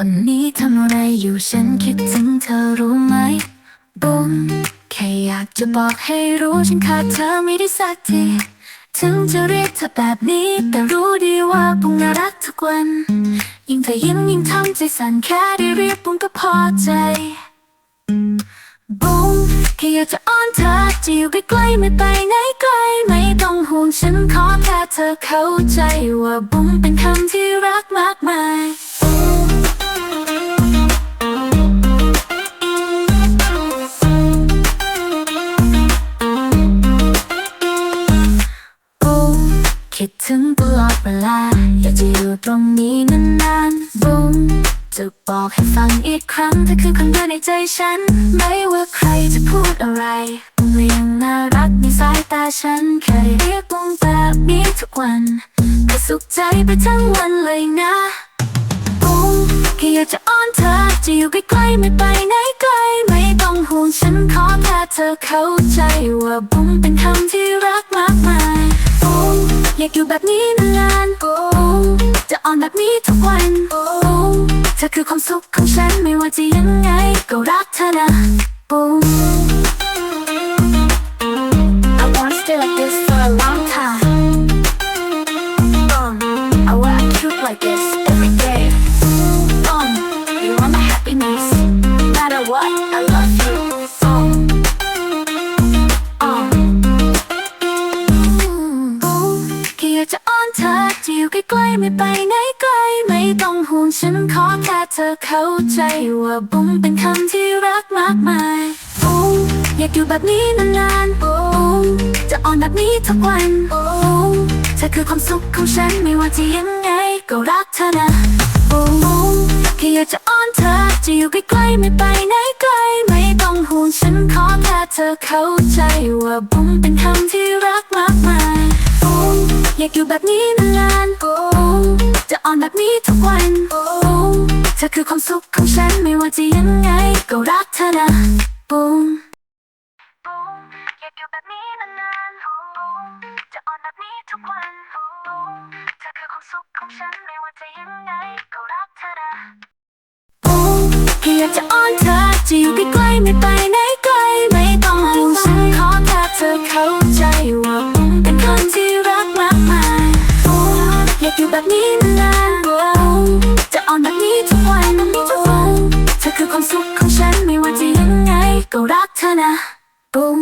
วันนี้ทำอะไรอยู่ฉันคิดถึงเธอรู้ไหม Boom แค่อยากจะบอกให้รู้ฉันขาดเธอไม่ได้สักทีถึงจะเรียกเธอแบบนี้ แต่รู้ดีว่าปุงน่ารักทุกวัน ยิ่งเธอยิ้มยิ่งทำใจสั่นแค่ได้เรียกปุงก็พอใจ แค่อยากจะอ้อนเธอจะอยู่ใกล้ๆไม่ไปไหนไกล ไม่ต้องห่วงฉันขอแค่เธอเข้าใจว่าบุ้งเป็นคำที่รักมากมายบูมคิดถึงตลอดเวลาอยากจะอยู่ตรงนี้นานๆบูม จะบอกให้ฟังอีกครั้งเธอคือคนเดียวในใจฉัน ไม่ว่าใครจะพูดอะไรบูมก็ยังน่ารักในสายตาฉันเคยเรียกบูมแบบนี้ทุกวันก็สุขใจไปทั้งวันเลยนะบูมแค่อยากจะอ้อนเธอจะอยู่ใกล้ๆไม่ไปไหนไกล ไม่ต้องห่วงฉันขอแค่เธอเข้าใจว่าบุ้มเป็นคำที่รักมากมายบูมอยากอยู่แบบนี้นานๆบูมจะอ่อนแบบนี้ คือความสุขของฉันไม่ว่าจะยังไง ก็รักเธอนะบูม I wanna stay like this for a long time um, I wanna keep like this every day um, you are my happiness no matter what I love จะอยู่ใกล้ๆไม่ไปไหนไกล ไม่ต้องห่วงฉันขอแค่เธอเข้าใจว่าบุ้มเป็นคำที่รักมากมายบุ้มอยากอยู่แบบนี้นานๆบุ้มจะอ่อนแบบนี้ทุกวันบุ้มเธอคือความสุขของฉันไม่ว่าจะยังไงก็รักเธอนะบุ้มแค่อยากจะอ้อนเธอจะอยู่ใกล้ๆไม่ไปไหนไกล ไม่ต้องห่วงฉันขอแค่เธอเข้าใจว่าบุ้มเป็นคำที่รักมากมายบุ้มอยากอยู่แบบนี้น นี้ทุกวันเธอคือความสุขของฉันไม่ว่าจะยังไง ก็รักเธอนะบุ้มอยากอยู่แบบนี้นานๆจะอ่อนแบบนี้ทุกวันเธอคือความสุขของฉันไม่ว่าจะยังไงก็รักเธอนะแค่อยากจะอ้อนเธอจะอยู่ใกล้ๆไม่ไปไหนไกลไม่ต้องห่วงฉันขอแค่เธอเข้าใจว่า แบบนี้นานๆจะอ่อนแบบนี้ทุกวันบุ้มเธอคือความสุขของฉันไม่ว่าจะยังไง ก็รักเธอนะบุ้ม